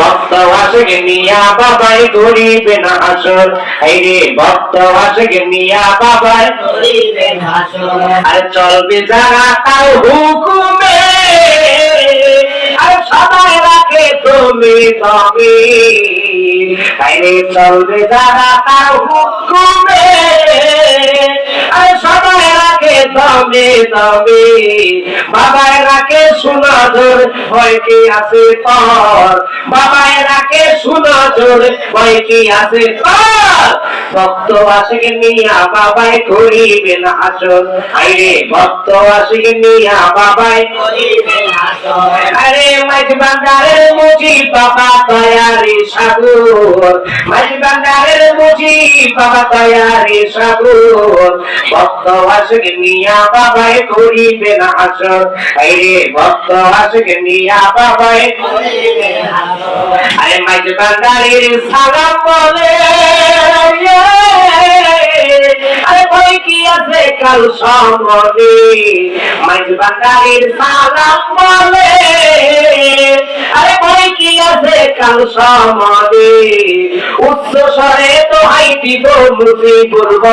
ভক্ত আসে নিয়া বাবাই করিবে না আসর। এই রে ভক্ত আসে নিয়া বাবাই করিবে হাসর আর চলবে যারা তার হুকুমে, আর সবাই রাখে তুমি তবে। আরে চলবে যারা তার হুকুমে সবাই রাখে তবে তবে বাবাই রাখে সুনজর হয় কি আছে পর বাবাই রাখে সুনজর হয় কি আছে তোর ভক্ত আসে নিয়া বাবাই করিবে আসর আরে ভক্ত আসে নিয়া বাবাই করিবে হাসর আরে মাঝ বান্দারের মুজি বাবা তয়ারি সাগর। মাঝ বান্দারের মুজি বাবা তয়ারি সাগর। ভক্ত আসে নিয়া বাবাই করিবে আসর আরে ভক্ত আসে নিয়া বাবাই করিবে হাসর আরে মাঝ বান্দারের সালাম বলে। কাল সমরে মাঝ বাঙালির সালাম বলে। আরে ভাই কি আছে কাল সমরে উচ্চ স্বরে তো হাই দিব মুসি পূর্ব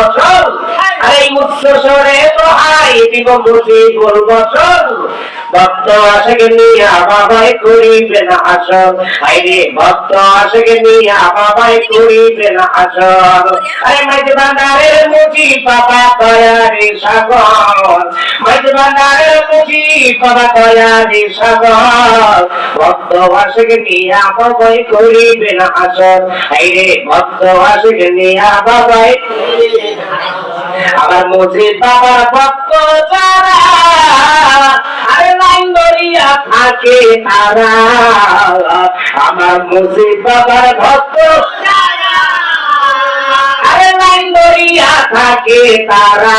আরে উচ্চ স্বরে তো হাই দিব মুসি বছর ভক্ত আসে নিয়া বাবাই করিবে না আসর আইরে, ভক্ত আসে নিয়া বাবাই করিবে না আসর আরে মাঝ বান্দারের মুজি বাবা তয়ারি সাগর। মাঝ বান্দারের মুজি বাবা তয়ারি সাগর। ভক্ত আসে নিয়া বাবাই করিবে না আসর আইরে, ভক্ত আসে নিয়া বাবাই করিবে হাসর আমার মুজি বাবার ভক্ত যারা আরে লাইন ধরিয়া থাকে তারা। আমার মুজি বাবার ভক্ত। থাকে তারা।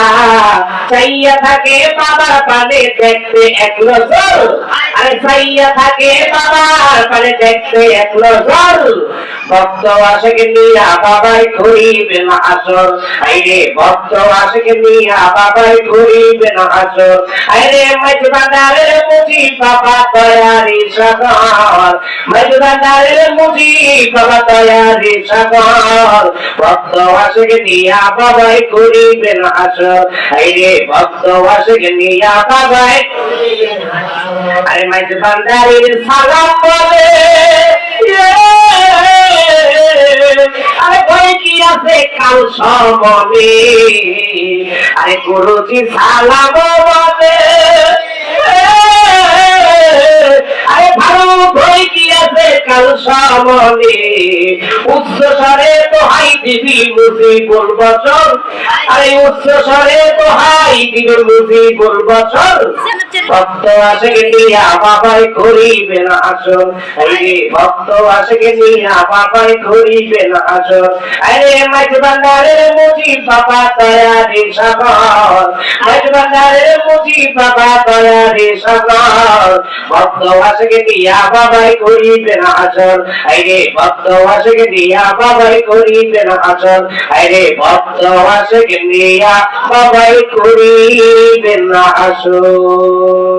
চাইয়া থাকে বাবার পানে দেখতে এক নজর। আরে চাইয়া থাকে বাবার পানে দেখতে এক নজর। ভক্ত আসে নিয়া বাবাই করিবে না আসর। আইরে ভক্ত আসে নিয়া বাবাই করিবে না আসর। আইরে মাঝ মুজি বাবা তয়ারি সাগর। মাঝ মুজি বাবা তয়ারি সাগর। ভক্ত আসে নিয়া বাবাই করিবে না আসর। আইরে ভক্ত আসে নিয়া বাবাই আরে মাঝ বাজারের সালাম বলে আরে আছে কাল সমনে আরে গুরুজি, সালাম বলে আরে ভালো ভয় কি আছে কাল সমনে উচ্চ স্বরে তো হাই দিবি মুজিবুল বচন। আরে উচ্চ তো হাই দিবি মুজিবুল বচন। ভক্ত আসে নিয়া বাবাই না আসর আরে ভক্ত আসে নিয়া বাবাই করিবে না আসর আরে মাঝ বান্দারের মুজি বাবা তয়ারি সাগর। মাঝ বান্দারের মুজি বাবা তয়ারি সাগর। ভক্ত আসে নিয়া বাবাই করিবে না আসর আরে ভক্ত আসে নিয়া বাবাই করিবে না আসর আরে ভক্ত আসে নিয়া বাবাই করিবে না আসর